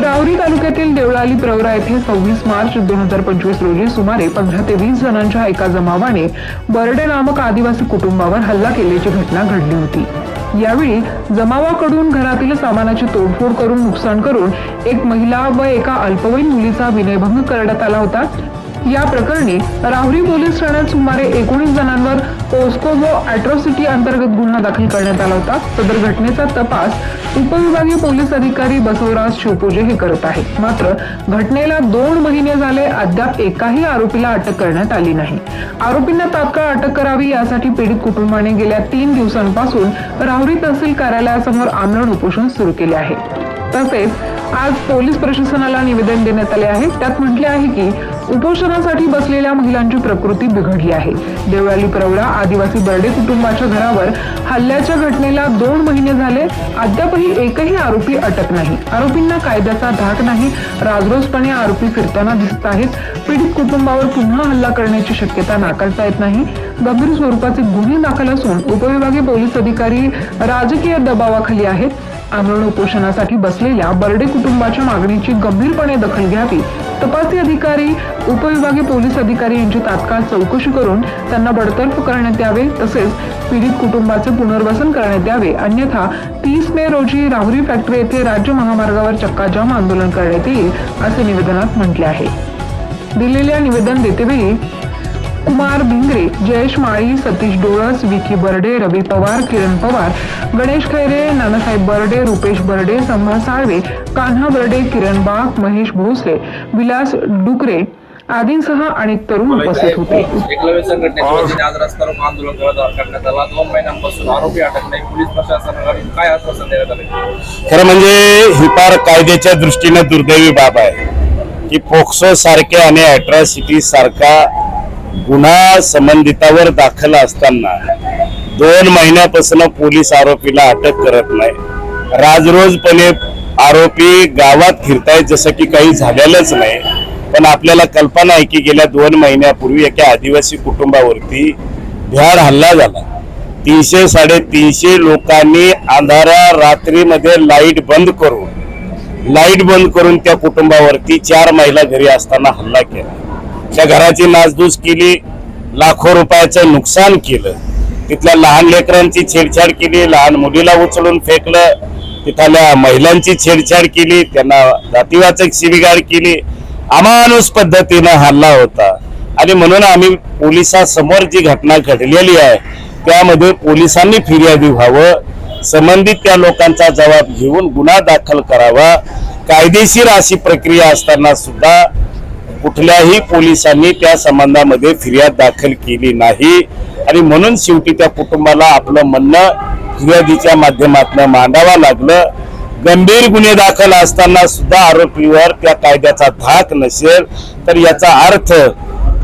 राहुरी तालुक्यातील देवळाली प्रवरा येथे सव्वीस मार्च दोन हजार पंचवीस रोजी सुमारे पंधरा ते वीस जणांच्या एका जमावाने बर्डे नामक आदिवासी कुटुंबावर हल्ला केल्याची घटना घडली होती. यावेळी जमावाकडून घरातील सामानाची तोडफोड करून नुकसान करून एक महिला व एका अल्पवयीन मुलीचा विनयभंग करण्यात आला होता. या प्रकरणी राहुरी पोलीस ठाण्यात सुमारे एकोणीस जणांवर पोस्को व अॅट्रॉसिटी अंतर्गत गुन्हा दाखल करण्यात आला होता. सदर घटनेचा तपास उपविभागीय पोलीस अधिकारी बसवराज शिवपूजे हे करत आहेत. मात्र घटनेला दोन महिने झाले अद्याप एकाही आरोपीला अटक करण्यात आली नाही. आरोपींना तात्काळ अटक करावी यासाठी पीडित कुटुंबाने गेल्या तीन दिवसांपासून राहुरी तहसील कार्यालयासमोर आमरण उपोषण सुरू केले आहे. तसेच आज पोलीस प्रशासनाला निवेदन देण्यात आले आहे. त्यात म्हटले आहे की उपोषणासाठी बसलेल्या महिलांची प्रकृती बिघडली आहे. देवळाली प्रवरा आदिवासी बर्डे कुटुंबाच्या घरावर हल्ल्याच्या घटनेला दोन महिने झाले. अद्यापही एकही आरोपी अटक नाही. आरोपींना कायद्याचा धाक नाही. राजरोजपणे आरोपी फिरताना दिसत आहेत. पीडित कुटुंबावर पुन्हा हल्ला करण्याची शक्यता नाकारता येत नाही. गंभीर स्वरूपाचे गुन्हे दाखल असून उपविभागीय पोलीस अधिकारी राजकीय दबावाखाली आहेत. आंदोलन उपोषणासाठी बसलेल्या बर्डे कुटुंबाच्या मागणीची गंभीरपणे दखल घ्यावी तपासी अधिकारी उपविभागीय पोलीस अधिकारी यांची तात्काळ चौकशी करून त्यांना बडतर्फ करण्यात यावे तसेच पीडित कुटुंबाचे पुनर्वसन करण्यात यावे. अन्यथा तीस मे रोजी राहुरी फॅक्टरी येथे राज्य महामार्गावर चक्काजाम आंदोलन करण्यात येईल असे निवेदनात म्हटले आहे. दिलेल्या निवेदन देतेवेळी कुमार भिंगरे जयेश माळी सतीश डोळस विकी बर्डे रवी पवार किरण पवार गणेश खैरे नानासाहेब बर्डे रुपेश बर्डे संभा साळवे कान्हा बर्डे किरण बाग महेश भोसले विलास डुकरे आदींसह अनेक तरुण उपस्थित होते. एकलव्य संघटनेच्या वतीने आज रस्ता रोको आंदोलन करत- करण्यात आला दोन महिन्यांपासून आरोपी अटक नाही. पोलीस प्रशासनाकडून काय आश्वासन देण्यात आले? खरं म्हणजे ही फार कायद्याच्या दृष्टीने दुर्दैवी बाब आहे. की पोक्सो सारख्या आणि अॅट्रॉसिटी सारखा गुन्हा संबंधितावर दाखल असताना दोन महिन्यापासून पोलीस आरोपीला अटक करत नाही. राजरोजपणे आरोपी गावात फिरतायत जसं की काही झालेलंच नाही. पण आपल्याला कल्पना आहे की गेल्या दोन महिन्यापूर्वी एका आदिवासी कुटुंबावरती भ्याड हल्ला झाला. तीनशे साडेतीनशे लोकांनी अंधारा रात्रीमध्ये लाइट बंद करून लाइट बंद करून त्या कुटुंबावरती चार महिला घरी असताना हल्ला केला. त्या घराची नासधूस केली लाखो रुपयाचं नुकसान केलं. तिथल्या लहान लेकरांची छेडछाड केली लहान मुलीला उचलून फेकलं तिथल्या महिलांची छेडछाड केली त्यांना जातीवाचक शिबिगाड केली. अमानुष पद्धतीनं हल्ला होता. आणि म्हणून आम्ही पोलिसासमोर जी घटना घडलेली आहे त्यामध्ये पोलिसांनी फिर्यादी व्हावं संबंधित त्या लोकांचा जबाब घेऊन गुन्हा दाखल करावा कायदेशीर अशी प्रक्रिया असताना सुद्धा कुठल्याही पोलिसांनी त्या संबंधामध्ये फिर्याद दाखल केली नाही. आणि म्हणून शेवटी त्या कुटुंबाला आपलं म्हणणं फिर्यादीच्या माध्यमातून मांडावं लागलं. गंभीर गुन्हे दाखल असताना सुद्धा आरोपीवर त्या कायद्याचा धाक नसेल तर याचा अर्थ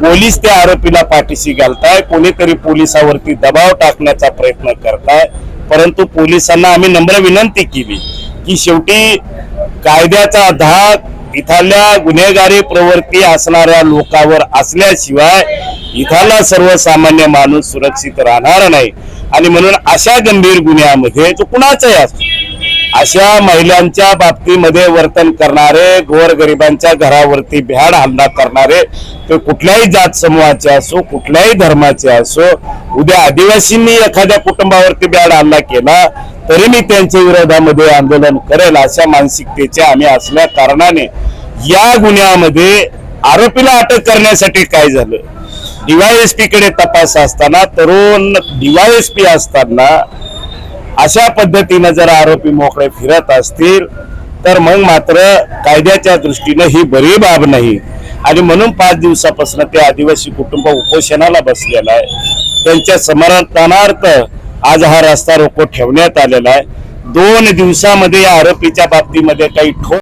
पोलीस त्या आरोपीला पाठीशी घालताय कोणीतरी पोलिसावरती दबाव टाकण्याचा प्रयत्न करताय. परंतु पोलिसांना आम्ही नम्र विनंती केली की शेवटी कायद्याचा धाक इथल्या गुन्हेगारी प्रवृत्ती असणाऱ्या लोकांवर असल्याशिवाय इथला सर्वसामान्य माणूस सुरक्षित राहणार नाही. आणि म्हणून अशा गंभीर गुन्ह्यामध्ये तो कुणाचाही असतो अशा महिलांच्या बाबतीमध्ये वर्तन करणारे गोरगरिबांच्या घरावरती भ्याड हल्ला करणारे ते कुठल्याही जात समूहाचे असो कुठल्याही धर्माचे असो उद्या आदिवासींनी एखाद्या कुटुंबावरती भ्याड हल्ला केला तरी मी त्यांच्या विरोधामध्ये आंदोलन करेल अशा मानसिकतेचे आम्ही असल्या कारणाने या गुन्ह्यामध्ये आरोपीला अटक करण्यासाठी काय झालं? डीवायएसपी कडे तपास असताना तरुण डीवायएसपी असताना अशा पद्धतीनं जर आरोपी मोकळे फिरत असतील तर मग मात्र कायद्याच्या दृष्टीनं ही बरी बाब नाही. आणि म्हणून पाच दिवसापासून ते आदिवासी कुटुंब उपोषणाला बसलेलं आहे. त्यांच्या समर्थनार्थ आज हा रस्ता रोको ठेवण्यात आलेला आहे. दोन दिवसामध्ये या आरोपीच्या बाबतीमध्ये काही ठोक